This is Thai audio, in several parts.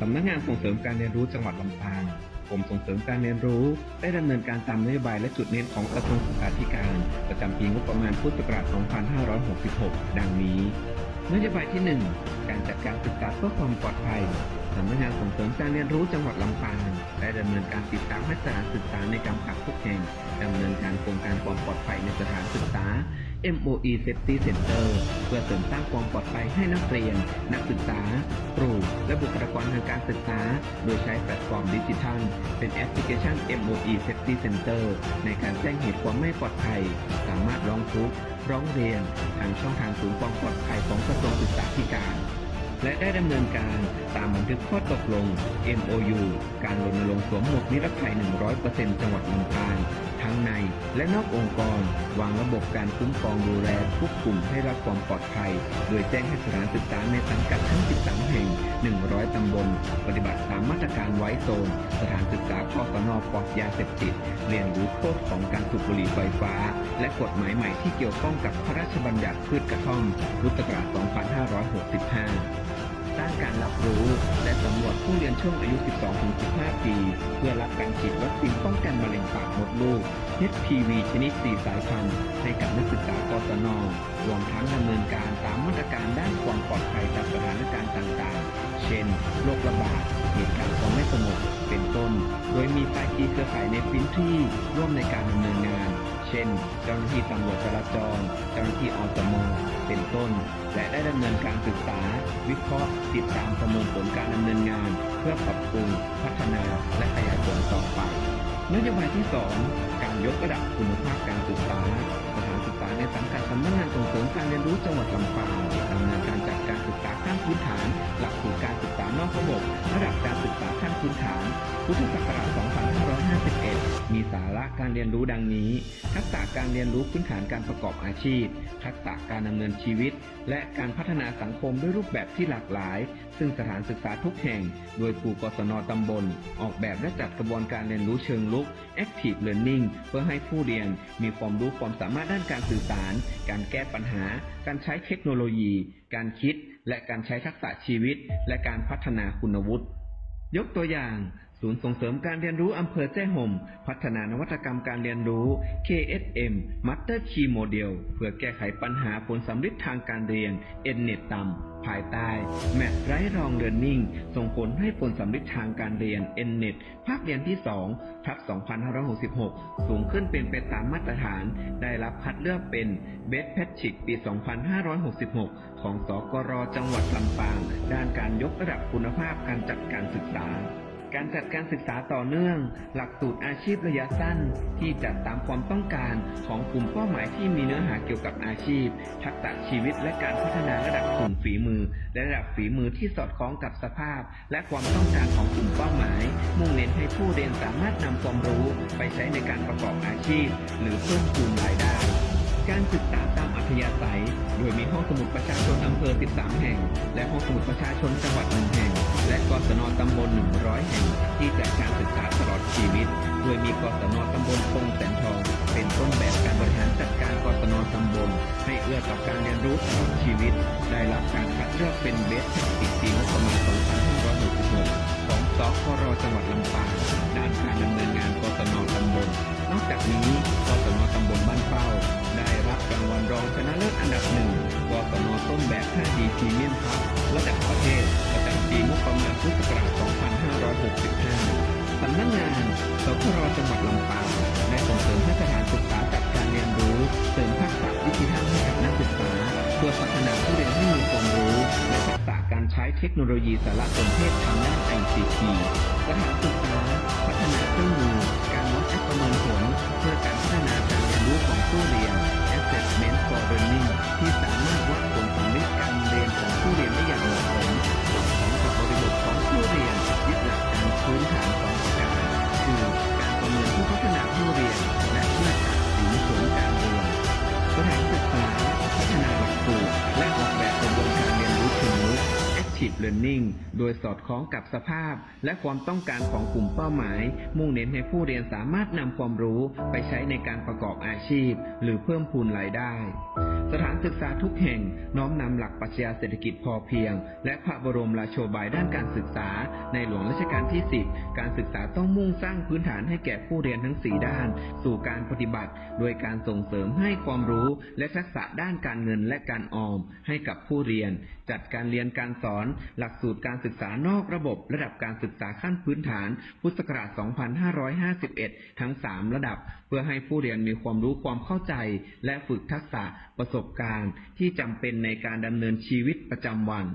สำนักงานส่งเสริมการเรียนรู้จังหวัดลำปางกรมส่งเสริมการเรียนรู้ได้ดำเนินการตามนโยบายและจุดเน้นของกระทรวงศึกษาธิการ ประจำปีงบประมาณพุทธศักราช 2566 ดังนี้ นโยบายที่ 1 การจัดการศึกษาเพื่อความปลอดภัยสำนักงานส่งเสริมการเรียนรู้จังหวัดลำปางได้ดำเนินการติดตามให้สถานศึกษาในกำกับทุกแห่งดำเนินการโครงการความปลอดภัยในสถานศึกษา MOE Safety Center เพื่อเสริมสร้างความปลอดภัยให้นักเรียน นักศึกษา ครู และบุคลากรทางการศึกษา โดยใช้แพลตฟอร์มดิจิทัล เป็นแอปพลิเคชัน MOE Safety Center ในการแจ้งเหตุความไม่ปลอดภัย สามารถร้องทุกข์ร้องเรียน ทางช่องทางศูนย์ความปลอดภัยของกระทรวงศึกษาธิการ และได้ดำเนินการตามบันทึกข้อตกลง MOU การรณรง สวมหมวกนิรภัย 100%จังหวัดลำปางทั้งในและนอกองค์กร วางระบบการคุ้มครองดูแลทุกกลุ่มให้รับความปลอดภัย โดยแจ้งให้สถานศึกษาในสังกัดทั้ง 13 แห่ง 100 ตำบล ปฏิบัติตามมาตรการไว้โซน สถานศึกษากศนปลอดยาเสพติด เรียนรู้โทษของการสูบบุหรี่ไฟฟ้า และกฎหมายใหม่ที่เกี่ยวข้องกับพระราชบัญญัติพืชกระท่อม พุทธศักราช 2565 ร้างการรับรู้ และสำรวจผู้เรียนช่วงอายุ 12-15 ปี เพื่อรับการฉีดวัคซีนป้องกันมะเร็งปากมดลูก HPV ชนิด 4 สายพันธุ์ให้กับนักศึกษากศนรวมทั้งดำเนินการตามมาตรการด้านความปลอดภัยจากสถานการณ์ต่างๆ เช่น โรคระบาด เหตุการณ์ความไม่สงบ เป็นต้น โดยมีภาคีเครือข่ายในพื้นที่ร่วมในการดำเนินงาน เช่น เจ้าหน้าที่ตำรวจจราจร เจ้าหน้าที่อสม เป็นต้น และได้ดำเนินการศึกษา วิเคราะห์ ติดตามประเมินผลการดำเนินงาน เพื่อปรับปรุง พัฒนาและขยายผลต่อไปนโยบายที่ 2 การยกระดับคุณภาพการศึกษา สถานศึกษาในสังกัดสำนักงานส่งเสริมการเรียนรู้จังหวัดลำปางดำเนินการจัด พื้นฐาน หลักสูตรการศึกษานอกระบบ ระดับการศึกษาขั้นพื้นฐาน พุทธศักราช 2551 มีสาระการเรียนรู้ดังนี้ ทักษะการเรียนรู้พื้นฐานการประกอบอาชีพ ทักษะการดำเนินชีวิต และการพัฒนาสังคมด้วยรูปแบบที่หลากหลาย ซึ่งสถานศึกษาทุกแห่ง โดยครูกศนตำบล ออกแบบและจัดกระบวนการเรียนรู้เชิงลุก Active Learning เพื่อให้ผู้เรียนมีความรู้ความสามารถด้านการสื่อสาร การแก้ปัญหา การใช้เทคโนโลยี การคิด และการใช้ทักษะชีวิตและการพัฒนาคุณวุฒิยกตัวอย่าง ศูนย์ส่งเสริมการเรียนรู้อำเภอแจ้ห่ม พัฒนานวัตกรรมการเรียนรู้ KSM Master Key Model เพื่อแก้ไขปัญหาผลสำลิดทางการเรียน NNET ต่ำภายใต้ Math ไร้รอง Learning ส่งผลให้ผลสำลิดทางการเรียน NNET ภาคเรียนที่ 2 ทับ 2566 สูงขึ้นเป็นไปตามมาตรฐาน ได้รับคัดเลือกเป็น Best Patrick ปี 2566 ของสกรจังหวัดลำปาง ด้านการยกระดับคุณภาพการจัดการศึกษา การจัดการศึกษาต่อเนื่อง หลักสูตรอาชีพระยะสั้น ที่จัดตามความต้องการของกลุ่มเป้าหมายที่มีเนื้อหาเกี่ยวกับอาชีพ ทักษะชีวิตและการพัฒนาระดับกลุ่มฝีมือ และระดับฝีมือที่สอดคล้องกับสภาพ และความต้องการของกลุ่มเป้าหมาย มุ่งเน้นให้ผู้เรียนสามารถนำความรู้ไปใช้ในการประกอบอาชีพ หรือเพิ่มพูนรายได้ การศึกษา ทยาศัยโดยมีห้องสมุดประชาชนอำเภอ 13 แห่ง และห้องสมุดประชาชนจังหวัดหนึ่งแห่ง และกศนตำบล 100 แห่งที่จัดการศึกษาตลอดชีวิต โดยมีกศนตำบลคงแสนทอง เป็นต้นแบบการบริหารจัดการกศนตำบล ให้เอื้อต่อการเรียนรู้ตลอดชีวิต ได้รับการคัดเลือกเป็นเบสแท็กติกปีงบประมาณ2566ของสครจังหวัดลำปางด้านการดำเนินงานกศนตำบล นอกจากนี้กศนตำบลบ้านเป้า ได้รับรางวัลรองชนะเลิศอันดับหนึ่งกศนต้นแบบ 5D พรีเมียมพับระดับประเทศประจำปีงบประมาณพุทธศักราช2565สำนักงาน สครจังหวัดลำปางได้ส่งเสริมให้สถานศึกษาจัดการเรียนรู้ เสริมทักษะวิธีทางให้กับนักศึกษาเพื่อพัฒนาผู้เรียนให้มีความรู้ และทักษะการใช้เทคโนโลยีสารสนเทศทางด้านไอทีสถานศึกษา พัฒนาเครื่องมือ การวัดและประเมินผล เพื่อการพัฒนาการเรียนรู้ของผู้เรียน Active Learning โดยสอดคล้องกับสภาพ และความต้องการของกลุ่มเป้าหมาย มุ่งเน้นให้ผู้เรียนสามารถนำความรู้ไปใช้ในการประกอบอาชีพ หรือเพิ่มพูนรายได้ สถานศึกษาทุกแห่งน้อมนำหลักปรัชญาเศรษฐกิจพอเพียง และพระบรมราโชบายด้านการศึกษา ในหลวงรัชกาลที่ 10 การศึกษาต้องมุ่งสร้างพื้นฐานให้แก่ผู้เรียนทั้ง 4 ด้าน สู่การปฏิบัติ โดยการส่งเสริมให้ความรู้และทักษะด้านการเงินและการออม ให้กับผู้เรียน จัดการเรียนการสอนหลักสูตรการศึกษานอกระบบระดับการศึกษาขั้นพื้นฐาน พุทธศักราช 2551 ทั้ง 3 ระดับ เพื่อให้ผู้เรียนมีความรู้ความเข้าใจ และฝึกทักษะประสบการณ์ที่จำเป็นในการดำเนินชีวิตประจำวัน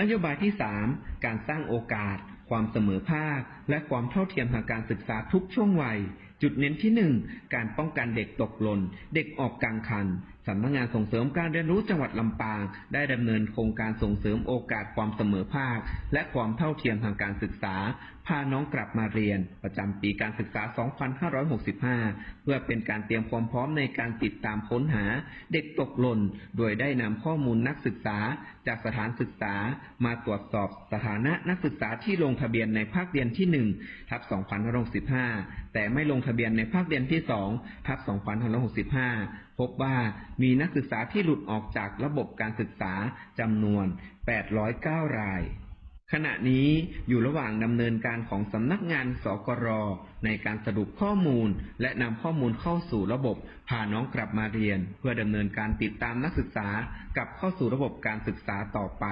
นโยบายที่ 3 การสร้างโอกาส ความเสมอภาค และความเท่าเทียมทางการศึกษาทุกช่วงวัยจุดเน้นที่1การป้องกันเด็กตกหล่น เด็กออกกลางคัน สำนักงานส่งเสริมการเรียนรู้จังหวัดลำปาง ได้ดำเนินโครงการส่งเสริมโอกาสความเสมอภาค และความเท่าเทียมทางการศึกษา พาน้องกลับมาเรียน ประจำปีการศึกษา 2565 เพื่อเป็นการเตรียมความพร้อมในการติดตามค้นหาเด็กตกหล่น โดยได้นำข้อมูลนักศึกษาจากสถานศึกษามาตรวจสอบสถานะนักศึกษาที่ลงทะเบียนในภาคเรียนที่ 1 ทับ 2565 แต่ไม่ลงทะเบียนในภาคเรียนที่ 2 ทับ 2565พบว่ามีนักศึกษาที่หลุดออกจากระบบการศึกษาจำนวน 809 ราย ขณะนี้อยู่ระหว่างดำเนินการของสำนักงานสกรในการสรุปข้อมูล และนำข้อมูลเข้าสู่ระบบ พาน้องกลับมาเรียน เพื่อดำเนินการติดตามนักศึกษากลับเข้าสู่ระบบการศึกษาต่อไป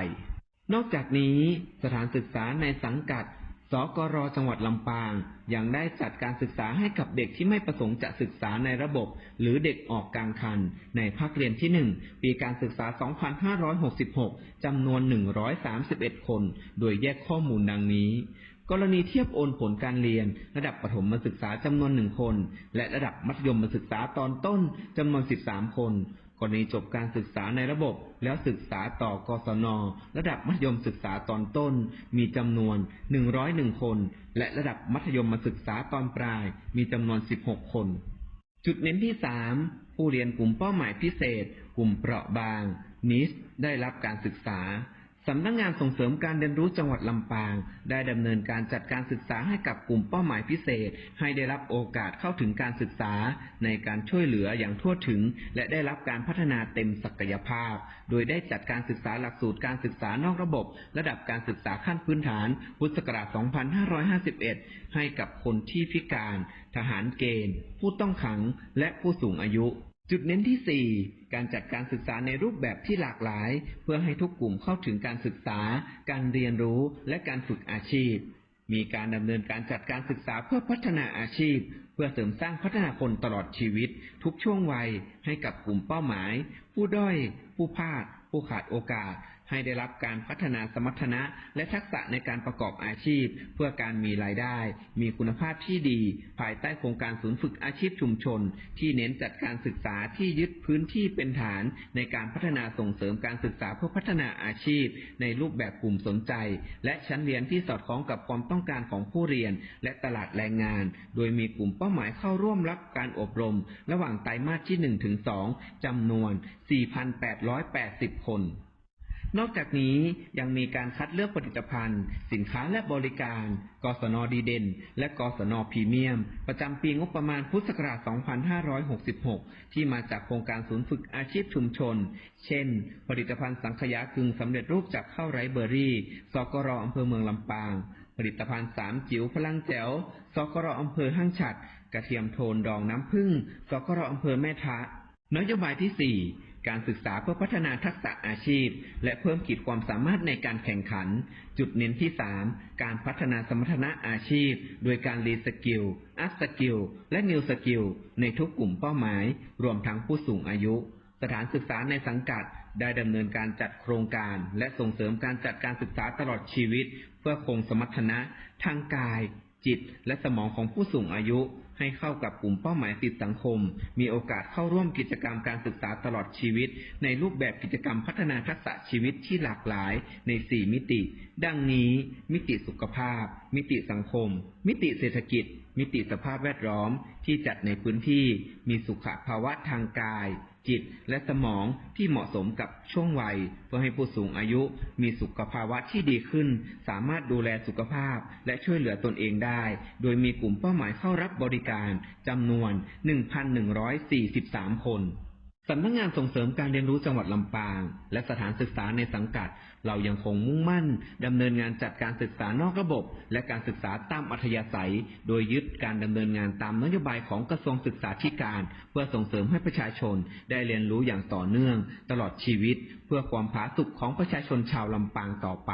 นอกจากนี้สถานศึกษาในสังกัด สกรจังหวัดลำปางยังได้จัดการศึกษาให้กับเด็กที่ไม่ประสงค์จะศึกษาในระบบ หรือเด็กออกกลางคัน ในภาคเรียนที่ 1 ปีการศึกษา 2566 จำนวน 131 คน โดยแยกข้อมูลดังนี้ กรณีเทียบโอนผลการเรียน ระดับประถมศึกษาจำนวนหนึ่งคน และระดับมัธยมศึกษาตอนต้นจำนวน 13 คน กรณีจบการศึกษาในระบบ แล้วศึกษาต่อกศน ระดับมัธยมศึกษาตอนต้น มีจำนวน 101 คน และระดับมัธยมศึกษาตอนปลาย มีจำนวน 16 คน จุดเน้นที่ 3 ผู้เรียนกลุ่มเป้าหมายพิเศษ กลุ่มเปราะบางนิสได้รับการศึกษา สำนักงานส่งเสริมการเรียนรู้จังหวัดลำปาง ได้ดำเนินการจัดการศึกษาให้กับกลุ่มเป้าหมายพิเศษ ให้ได้รับโอกาสเข้าถึงการศึกษา ในการช่วยเหลืออย่างทั่วถึง และได้รับการพัฒนาเต็มศักยภาพ โดยได้จัดการศึกษาหลักสูตรการศึกษานอกระบบ ระดับการศึกษาขั้นพื้นฐาน พุทธศักราช 2551 ให้กับคนที่พิการ ทหารเกณฑ์ ผู้ต้องขัง และผู้สูงอายุ จุดเน้นที่ 4 การจัดการศึกษาในรูปแบบที่หลากหลาย เพื่อให้ทุกกลุ่มเข้าถึงการศึกษา การเรียนรู้ และการฝึกอาชีพ มีการดำเนินการจัดการศึกษาเพื่อพัฒนาอาชีพ เพื่อเสริมสร้างพัฒนาคนตลอดชีวิต ทุกช่วงวัยให้กับกลุ่มเป้าหมาย ผู้ด้อย ผู้พลาด ผู้ขาดโอกาส ให้ได้รับการพัฒนาสมรรถนะ และทักษะในการประกอบอาชีพ เพื่อการมีรายได้ มีคุณภาพที่ดี ภายใต้โครงการศูนย์ฝึกอาชีพชุมชน ที่เน้นจัดการศึกษาที่ยึดพื้นที่เป็นฐาน ในการพัฒนาส่งเสริมการศึกษาเพื่อพัฒนาอาชีพ ในรูปแบบกลุ่มสนใจ และชั้นเรียนที่สอดคล้องกับความต้องการของผู้เรียน และตลาดแรงงาน โดยมีกลุ่มเป้าหมายเข้าร่วมรับการอบรม ระหว่างไตรมาสที่1ถึง2จำนวน 4,880 คน นอกจากนี้ยังมีการคัดเลือกผลิตภัณฑ์ สินค้าและบริการกศนดีเด่น และกศนพรีเมียม ประจำปีงบประมาณพุทธศักราช 2566 ที่มาจากโครงการศูนย์ฝึกอาชีพชุมชน เช่น ผลิตภัณฑ์สังขยากึ่งสำเร็จรูปจากข้าวไรเบอร์รี่ สกรอำเภอเมืองลำปาง ผลิตภัณฑ์สามจิ๋วพลังแจ๋ว สกรอำเภอห้างฉัด กระเทียมโทนดองน้ำผึ้ง สกรอำเภอแม่ทะ นโยบายที่4 การศึกษาเพื่อพัฒนาทักษะอาชีพ และเพิ่มขีดความสามารถในการแข่งขัน จุดเน้นที่ 3 การพัฒนาสมรรถนะอาชีพ โดยการรีสกิล อัพสกิล และนิวสกิล ในทุกกลุ่มเป้าหมาย รวมทั้งผู้สูงอายุ สถานศึกษาในสังกัดได้ดำเนินการจัดโครงการ และส่งเสริมการจัดการศึกษาตลอดชีวิต เพื่อคงสมรรถนะ ทางกาย จิต และสมองของผู้สูงอายุ ให้เข้ากับกลุ่มเป้าหมายติดสังคม มีโอกาสเข้าร่วมกิจกรรมการศึกษาตลอดชีวิต ในรูปแบบกิจกรรมพัฒนาทักษะชีวิตที่หลากหลายใน 4 มิติ ดังนี้ มิติสุขภาพ มิติสังคม มิติเศรษฐกิจ มิติสภาพแวดล้อมที่จัดในพื้นที่ มีสุขภาวะทางกายจิตและสมองที่เหมาะสมกับช่วงวัย เพื่อให้ผู้สูงอายุมีสุขภาวะที่ดีขึ้น สามารถดูแลสุขภาพและช่วยเหลือตนเองได้ โดยมีกลุ่มเป้าหมายเข้ารับบริการจำนวน 1,143 คนสำนักงานส่งเสริมการเรียนรู้จังหวัดลำปาง และสถานศึกษาในสังกัด เรายังคงมุ่งมั่นดำเนินงานจัดการศึกษานอกระบบ และการศึกษาตามอัธยาศัย โดยยึดการดำเนินงานตามนโยบายของกระทรวงศึกษาธิการ เพื่อส่งเสริมให้ประชาชนได้เรียนรู้อย่างต่อเนื่อง ตลอดชีวิต เพื่อความผาสุกของประชาชนชาวลำปางต่อไป